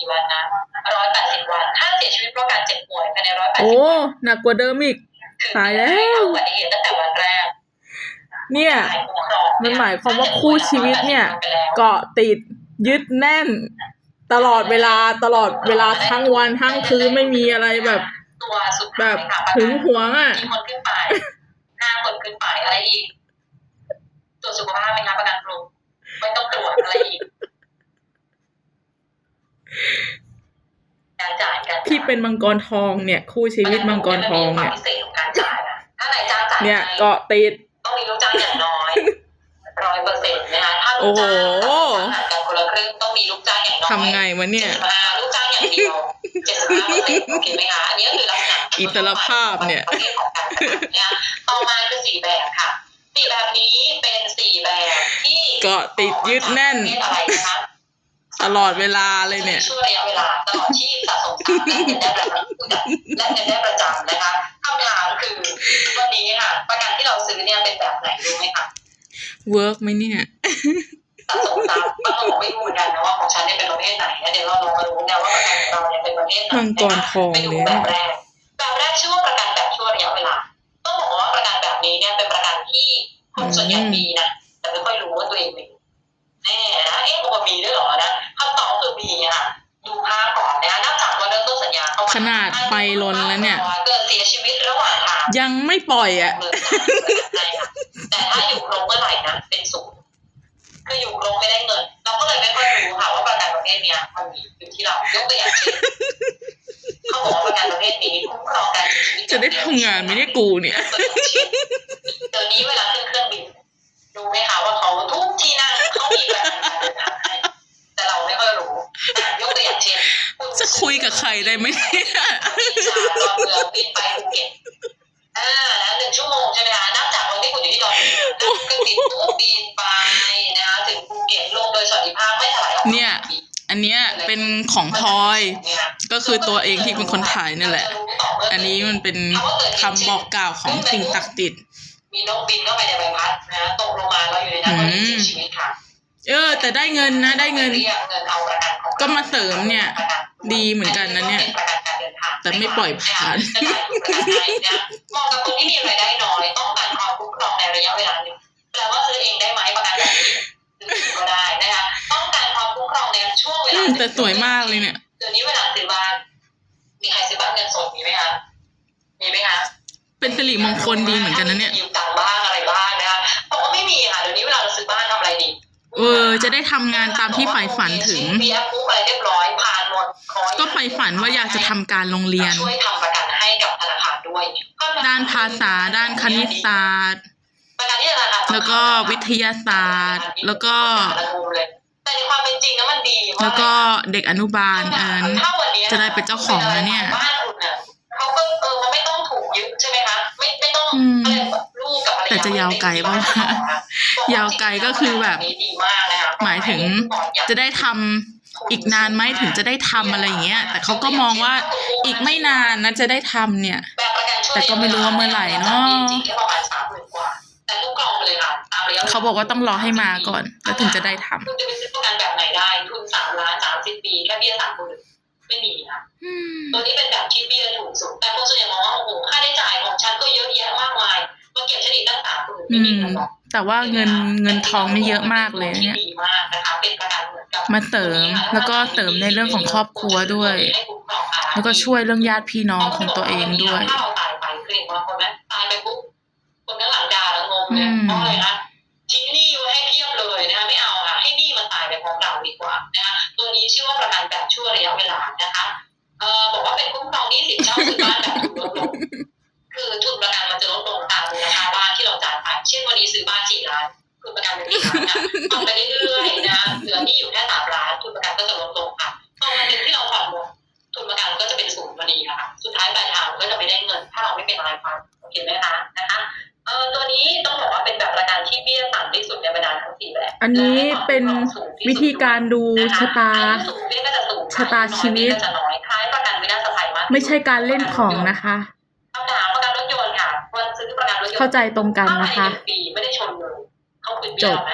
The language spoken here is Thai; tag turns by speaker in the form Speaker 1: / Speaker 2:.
Speaker 1: กี่วันนะร้อยแปดสิบวัน ถ้าเสียชีวิตเพราะการเจ็บป่วยภายในร้อยแปด
Speaker 2: โอ้
Speaker 1: สิบวัน
Speaker 2: หนักกว่าเดิมอีก
Speaker 1: คือ
Speaker 2: ตายแล้ว
Speaker 1: อุบัติเหตุตั้งแต่วันแรก
Speaker 2: เนี่ยมันหมายความว่าคู่ชีวิตเนี่ย เกาะติดยึดแน่น ตลอดเวลาตลอดเวลาทั้งวันทั้งคืนไม่มีอะไรแบบ
Speaker 1: ตัวสุด
Speaker 2: แบ
Speaker 1: ท้าย
Speaker 2: บ
Speaker 1: ค่ะ
Speaker 2: หึงหวงอะ
Speaker 1: มีคนขึ้นไปห้าคนขึ้นไปอะไรอีก ตรวจสุขภาพไหมคะประกันกลุ่มไม่ต้องตรวจอะไรอีกการจ่ายการจ่าย
Speaker 2: ที่ เป็นมังกรทองเนี่ย คู่ชีวิตมังกรทองเนี่ย
Speaker 1: มัมีความพิเศษของการจ่ายนะถ้านายจ้างจ่าย
Speaker 2: เนี่ย
Speaker 1: ให้
Speaker 2: เกาะติด
Speaker 1: ต้องมีลูกจ้างอย่างน้อยร้อยเปอร์เซ็นต์นะคะถ้าลูกจ้าง
Speaker 2: โอ้โห
Speaker 1: ต่างกันคนละครึ่งต้องมีลูกจ้างอย่างน้อย
Speaker 2: ทำไงวะเนี่ย
Speaker 1: จ็ดสิบห้าลูกจ้างอย่างเดียวเจ็ดสิบห้าเปอร์เซ็นต์โอเคไหมคะอันนี้ก็คือลักษณะ
Speaker 2: อิสรภาพเนี่ย
Speaker 1: ประเภทของการตลาดเนี่ยต่อมาคือสี่แบบค่ะสี่แบบนี้เป็นสี่แบบที่
Speaker 2: เกาะติดยึดแน่น
Speaker 1: ประเภทอะไรนะคะ
Speaker 2: ตลอดเวลาเลยเนี่ย
Speaker 1: ช่วงระยะเวลาตลอดที่สะสมทรัพย์และเงินได้ประจำและเงินได้ประจำนะคะคำถามคือวันนี้ค่ะประกันที่เราซื้อเนี่ยเป็นแบบไหนรู้ไหมคะ
Speaker 2: เวิร์กไหมเนี่ย
Speaker 1: สะสมทรัพย์บางคนบอกไม่รู้เหมือนกันนะว่าของฉันเนี่ยเป็นประเภทไหนนะเดี๋ยวเราลองมาดูนะว่าประกันของเราเนี่ยเป็นประเภทไหน
Speaker 2: มังกรทอง
Speaker 1: ไปดู
Speaker 2: เลย
Speaker 1: แบบแรกแบบแรกชื่อว่าประกันแบบช่วงระยะเวลาต้องบอกว่าประกันแบบนี้เนี่ยเป็นประกันที่คนส่วนใหญ่มีนะแต่ไม่ค่อยรู้ว่าตัวเองมี แน่นะเอ๊ะบอกมีด้วยเหรอนะคำตอบคือมีค่ะดูภาพก่อนนะนับจากวันเริ่มต้นสัญญาเข้ามา
Speaker 2: ขนาดไปลนแล้วเนี่ย
Speaker 1: เกิดเสียชีวิตระหว่างทาง
Speaker 2: ยังไม่ปล่อยอะ
Speaker 1: เลยใช่ค่ะแต่ถ้าอยู่ครบเมื่อไหร่นะเป็นศูนย์คืออยู่ครบไม่ได้เงิน เราก็เลยไม่ค่อยรู้ค่ะว่าประกันประเภทเนี้ยมันมีอยู่ที่เรายกตัวอย่างเช่นเขาบอกว่าประกันประเภทนี้คุ้มครองการเสียชีวิต
Speaker 2: จะได้ทำงานไหมเนี่ยกูเนี่ย
Speaker 1: เดี๋ยวนี้เวลาขึ้นเครื่องบิน รู้ไหมคะว่าเขาทุกที่นั่งเขามีประกันการเดินทางให้แต่เราไม่ค่อยรู้อะยกตัวอย่างเช่นณ
Speaker 2: จะคุยกับใครได้ไหมเนี่ย
Speaker 1: ที่จากดอนเมืองบินไปภูเก็ตอ่าแล้วหนึ่งชั่วโมงใช่ไหมคะนับจากวันที่คุณอยู่ที่ดอนเมืองนั่งเครื่องบินปุ๊บบินไปนะคะถึงภูเก็ตลงโดยสวัสดิภาพไม่ถลายออก
Speaker 2: เนี่ยอันเนี้ยเป็นของพลอย ก็คือตัวเองที่เป็นคนถ่ายนี่แหละ อันนี้มันเป็นคำบอกกล่าวของสิ่งศักดิ์สิทธิ์
Speaker 1: มีนกบินเข้าไปในใบพัดนะตกลงมาแล้วอยู่ในนั้นก็เสียชีวิตค่ะ
Speaker 2: เออ แต่ได้เงินนะ ได้เงิน
Speaker 1: รียกเงินเอาประกันของ
Speaker 2: ก็มาเสริมเนี่ย ดีเหมือนกันนะเนี่ย
Speaker 1: ป็ประกันการเดินทาง
Speaker 2: แต่ไม่ปล่อยผ่าน
Speaker 1: จะจ่ายถูกประกันให้นะเหมาะกับคนที่มีรายได้น้อยต้องการความคุ้มครองในระยะเวลาหนึ่งแปลว่าซื้อเองได้ไหมประกันแบบนี้ซื้อเองก็ได้นะคะต้องการความคุ้มครองในช่วงเว
Speaker 2: อื
Speaker 1: ลามหนึ่ง
Speaker 2: แต่สวยมากเลยเนี่ย
Speaker 1: เดี๋ยวนี้เวลาซื้อบ้านมีใครซื้อบ้านเงินสดมีไหมคะมีไหมคะ
Speaker 2: เป็นสิริมงคลดีเหมือนกันนะเนี่ย
Speaker 1: ยืมตังค์บ้างอะไรบ้างนะคะเพราะว่าไม่มีค่ะเดี๋ยวนี้เวลาเราซื้อบ้านทำอะไรดี
Speaker 2: เออ จะได้ทำงานตามที่ใฝ่ฝันถึง
Speaker 1: มีแอปปุ๊บอะไรเรียบร้อยผ่านหมดขอ
Speaker 2: ก็ใฝ่ฝันว่าอยากจะทำการโรงเรียน
Speaker 1: ช่วยทำประกันให้กับธนาคารด้วย
Speaker 2: ด้านภาษา ด้านคณิตศาสตร์
Speaker 1: ประกันที่ธนาคาร
Speaker 2: แล้วก็วิทยาศาสตร์ แล้วก็
Speaker 1: แต่ในความเป็นจริงนะมันดีเพราะ
Speaker 2: แล้วก็เด็กอนุบาลเอิน
Speaker 1: ถ้าวันนี้
Speaker 2: จะได้เป็นเจ้าของนะเนี่ย
Speaker 1: บ้าน ไม่ต้องอื
Speaker 2: ม
Speaker 1: อะไรแบบลูกกับภรรยา
Speaker 2: แต่จะยาวไกลปะวะยาวไกลก็คือแบบ
Speaker 1: ดีมากนะคะ
Speaker 2: หมายถึงจะได้ทำอีกนานไหมถึงจะได้ทำอะไรอย่างเงี้ย แต่เขาก็มองว่าอีกไม่นานนะจะได้ทำเนี่ย
Speaker 1: แบบประกันช่วย
Speaker 2: แต่ก็ไม่รู้ว่าเมื่อไหร่เนอะ
Speaker 1: จริงๆแค่ประมาณสามหมื่นกว่าแต่ลูกกรองไปเลยค่ะตามระยะวล
Speaker 2: เขาบอกว่าต้องรอให้มาก่อน แล้วถึงจะได้ทำ
Speaker 1: คุณจะไปซื้อประกันแบบไหนได้ ทุนสามล้านสามสิบปีแค่เบี้ยสามหมื่น ไม่มีค่ะ
Speaker 2: อืม
Speaker 1: ตัวนี้เป็นแบบที่เบี้ยถูกสุดแต่คนส่วนใหญ่มองว่าโอ้โหค่าใช้จ่ายของฉันก็เยอะแยะมากมายมาเก็บฉันอีกตั้งสามหมื่น
Speaker 2: อื
Speaker 1: ไม่มี
Speaker 2: ม
Speaker 1: เงินหรอก
Speaker 2: แต่ว่าเงินเงินทองนี่เยอะมากเลยเนี่ย
Speaker 1: ที่ดีมากนะคะเป็นประกันเหมือนกับ
Speaker 2: มาเสริมแล้วก็เสริมในเรื่องของครอบครัวด้วย แล้วก็ช่วยเรื่องญาติพี่น้องของตัวเองด้วย
Speaker 1: ถ้าเราตายไปเคยเห็นบางคนไหมตายไปปุ๊บคนข้างหลังด่าแล้วงงเลย
Speaker 2: อืม
Speaker 1: เพราะอะไรนะ แบบช่วงระยะเวลานะคะเอ่อบอกว่าเป็นคุ้มครองหนี้สินเช่าซื้อบ้านแบบทุนลดลงคือทุนประกันมันจะลดลงตามมูลค่าบ้านที่เราจ่ายไปเช่นวันนี้ซื้อบ้านสี่ล้านทุนประกันเป็นสี่ล้านนะทำไปเรื่อยๆนะเหลือหนี้อยู่แค่สามล้านทุนประกันก็จะลดลงค่ะพอวันหนึ่งที่เราผ่อนหมดทุนประกันก็จะเป็นศูนย์พอดีค่ะ สุดท้ายปลายทางก็จะไม่ได้เงิน ถ้าเราไม่เป็นอะไรไปโอเคไหมคะนะคะเอ่อตัวนี้ต้องบอกว่าเป็นแบบประกันที่เบี้ยต่ำที่สุดในบรรดาทั้งสี่แบบ
Speaker 2: อันนี้เป็นวิธีการดูชะตา
Speaker 1: สูงเบี้ยก็จะสูง
Speaker 2: ชะตาชีวิต
Speaker 1: น้อยเบี้ยก็จะน้อยคล้ายประกันวินาศภัยมาก
Speaker 2: ไม่ใช่การเล่นของนะคะ
Speaker 1: คำถามประกันรถยนต์ค่ะวันซื้อประกันรถยนต์
Speaker 2: เข้าใจตรงกันนะคะ
Speaker 1: ถ้าภายใหงปีไม่ได้ชนเลยเขาคืน
Speaker 2: จ
Speaker 1: เบี้ย
Speaker 2: บ
Speaker 1: ไหม